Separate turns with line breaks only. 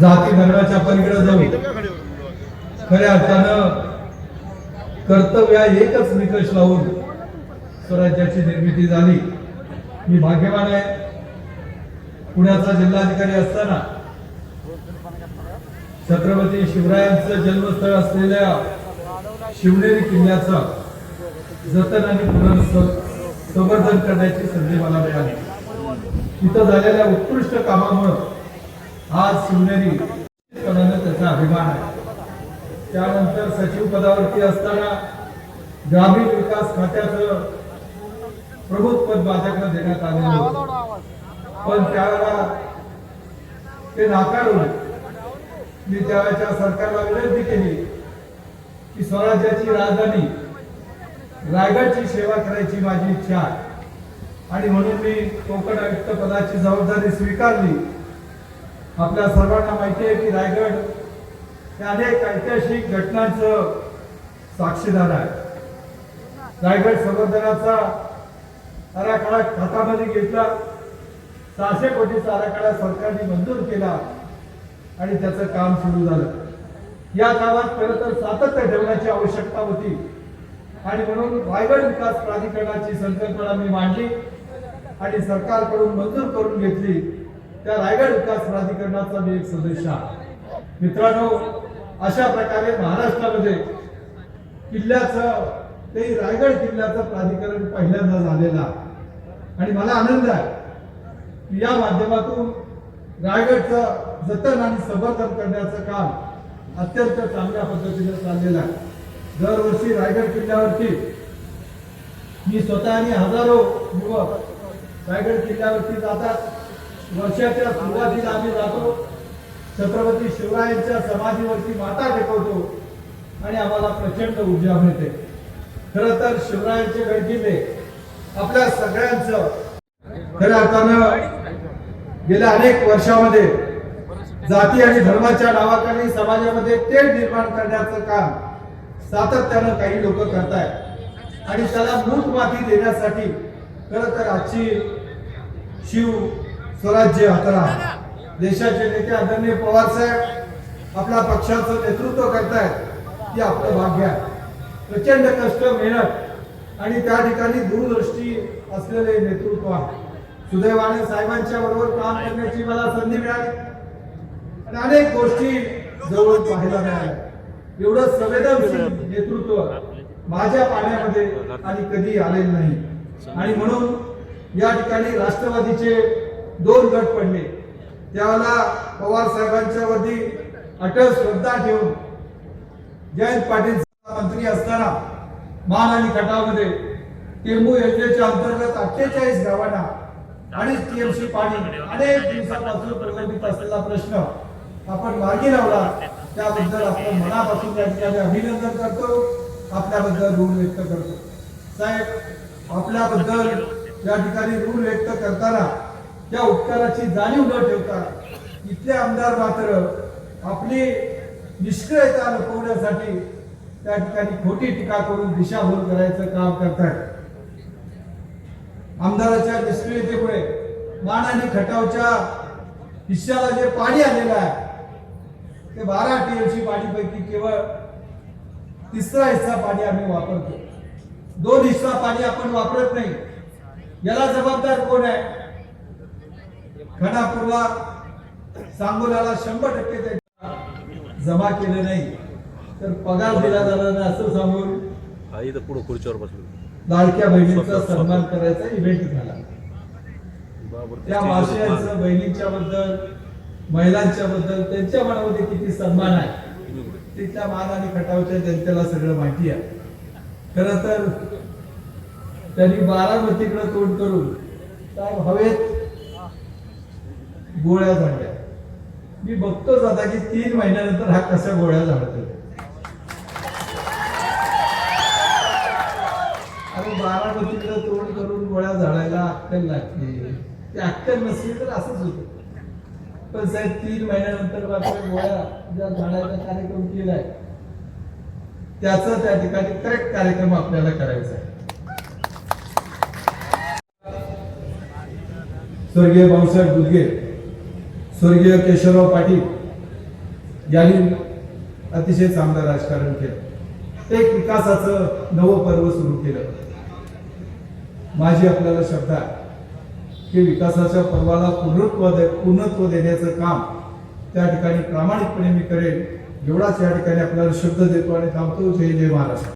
जाती धर्माच्या पलीकडे जाऊ. खऱ्या अर्थानं कर्तव्य एकच निकष लावून स्वराज्याची निर्मिती झाली. मी भाग्यवान आहे. पुण्याचा जिल्हाधिकारी असताना छत्रपती शिवरायांचं जन्मस्थळ असलेल्या शिवनेरी किल्ल्याचं जतन आणि पुनर्स संवर्धन करण्याची संधी मला मिळाली. तिथं झालेल्या उत्कृष्ट कामामुळं आज शिवनेरी त्याचा अभिमान आहे. त्यानंतर सचिव पदावरती असताना ग्रामीण विकास खात्याचं प्रमुख पद माझ्याकडे देण्यात आलेलं होतं. पण त्यावेळेला ते नाकारून मी त्यावेळेच्या सरकारला विनंती केली की स्वराज्याची राजधानी रायगडची सेवा करायची माझी इच्छा आहे. आणि म्हणून मी कोकण आयुक्त पदाची जबाबदारी स्वीकारली. आपल्या सर्वांना माहिती आहे की रायगड हे अनेक ऐतिहासिक घटनांचं साक्षीदार आहे. रायगड संवर्धनाचा आराखडा हातामध्ये घेतला. सहाशे कोटीचा आराखडा सरकारने मंजूर केला आणि त्याचं काम सुरू झालं. या कामात खरं तर सातत्य ठेवण्याची आवश्यकता होती. आणि म्हणून रायगड विकास प्राधिकरणाची संकल्पना मी मांडली आणि सरकारकडून मंजूर करून घेतली. त्या रायगड विकास प्राधिकरणाचा मी एक सदस्य आहे. मित्रांनो अशा प्रकारे महाराष्ट्रामध्ये किल्ल्याचं ते रायगड किल्ल्याचं प्राधिकरण पहिल्यांदा झालेलं आहे. आणि मला आनंद आहे की या माध्यमातून रायगडचं जतन आणि संवर्धन करण्याचं काम अत्यंत चांगल्या पद्धतीने चाललेलं आहे. दरवर्षी रायगड किल्ल्यावरती मी स्वतः आणि हजारो युवक रायगड किल्ल्यावरती जातात. वर्षाच्या सुरुवातीला आम्ही जातो. छत्रपती शिवरायांच्या समाधीवरती माता टेकवतो आणि आम्हाला प्रचंड ऊर्जा मिळते. खर तर शिवरायांचे गडकिल्ले आपल्या सगळ्यांचं. खऱ्या अर्थानं गेल्या अनेक वर्षामध्ये जाती आणि धर्माच्या नावाखाली समाजामध्ये तेढ निर्माण करण्याचं काम सातत्यानं काही लोक करतायत. आणि त्याला मूठ माती देण्यासाठी खरं तर आजची शिव स्वराज्य यात्रा देशाचे नेते आदरणीय पवार साहेब आपल्या पक्षाचं नेतृत्व करतायत ते आपलं भाग्य आहे. प्रचंड कष्ट मेहनत आणि त्या ठिकाणी दूरदृष्टी असलेले नेतृत्व आहे. सुदैवाने साहेबांच्या बरोबर काम करण्याची मला संधी मिळाली. आणि अनेक गोष्टी जवळ पाहायला मिळाल्या. एवढं संवेदनशील नेतृत्व माझ्या पाण्यामध्ये आणि कधी आलेलं नाही. आणि म्हणून या ठिकाणी राष्ट्रवादीचे दोन गट पडले. त्याला पवार साहेबांच्या वरती अटल श्रद्धा ठेवून जयंत पाटील मंत्री असताना मान आणि गटामध्ये टेंबू योजनेच्या अंतर्गत अठ्ठेचाळीस गावांना अडीच टीएमसी पाणी अनेक दिवसापासून प्रलंबित असलेला प्रश्न आपण मार्गी लावला. त्याबद्दल आपण मनापासून त्या ठिकाणी अभिनंदन करतो. आपल्याबद्दल ऋण व्यक्त करतो. साहेब आपल्याबद्दल या ठिकाणी ऋण व्यक्त करताना त्या उपकाराची जाणीव न ठेवता इथले आमदार मात्र आपली निष्क्रियता लपवण्यासाठी त्या ठिकाणी खोटी टीका करून दिशाभूल करायचं काम करतात आमदाराच्या निष्क्रियतेमुळे मान आणि खटावच्या हिश्श्याला जे पाणी आलेलं आहे ते बारा टीएमसी पाणीपैकी केवळ तिसरा हिस्सा पाणी आम्ही वापरतो. दोन हिस्सा पाणी आपण वापरत नाही. याला जबाबदार कोण आहे? खणापूरला सांगोल्याला शंभर टक्के ते जमा केले नाही. तर पगार दिला जाणार नाही असं सांगून
पुढं खुर्चीवर बसलो.
लाडक्या बहिणीचा सन्मान करायचा इव्हेंट झाला. त्या मावश्यांचं बहिणींच्या बद्दल महिलांच्या बद्दल त्यांच्या मनामध्ये किती सन्मान आहे तिथल्या मान आणि खटावच्या जनतेला सगळं माहिती आहे. खर तर त्यांनी बारामतीकडे तोंड करून हवेत गोळ्या झाडल्या. मी बघतोच आता की तीन महिन्यानंतर हा कसा गोळ्या झाडतोय. अरे बारामतीकडे तोंड करून गोळ्या झाडायला अक्कल लागते. ते अक्कल नसली तर असंच होतं. पण साहेब तीन महिन्यानंतर आपल्या गोळ्या ज्या झाडायचा कार्यक्रम केलाय त्याचा त्या ठिकाणी करेक्ट कार्यक्रम आपल्याला करायचा आहे. स्वर्गीय भाऊसाहेब दुर्गे स्वर्गीय केशवराव पाटील यांनी अतिशय चांगलं राजकारण केलं. एक विकासाचं नवं पर्व सुरू केलं. माझी आपल्याला शब्द आहे की विकासाच्या पर्वाला पूर्णत्व दे पूर्णत्व देण्याचं काम त्या ठिकाणी प्रामाणिकपणे मी करेन. एवढाच या ठिकाणी आपल्याला शब्द देतो आणि थांबतो जय जय महाराष्ट्र.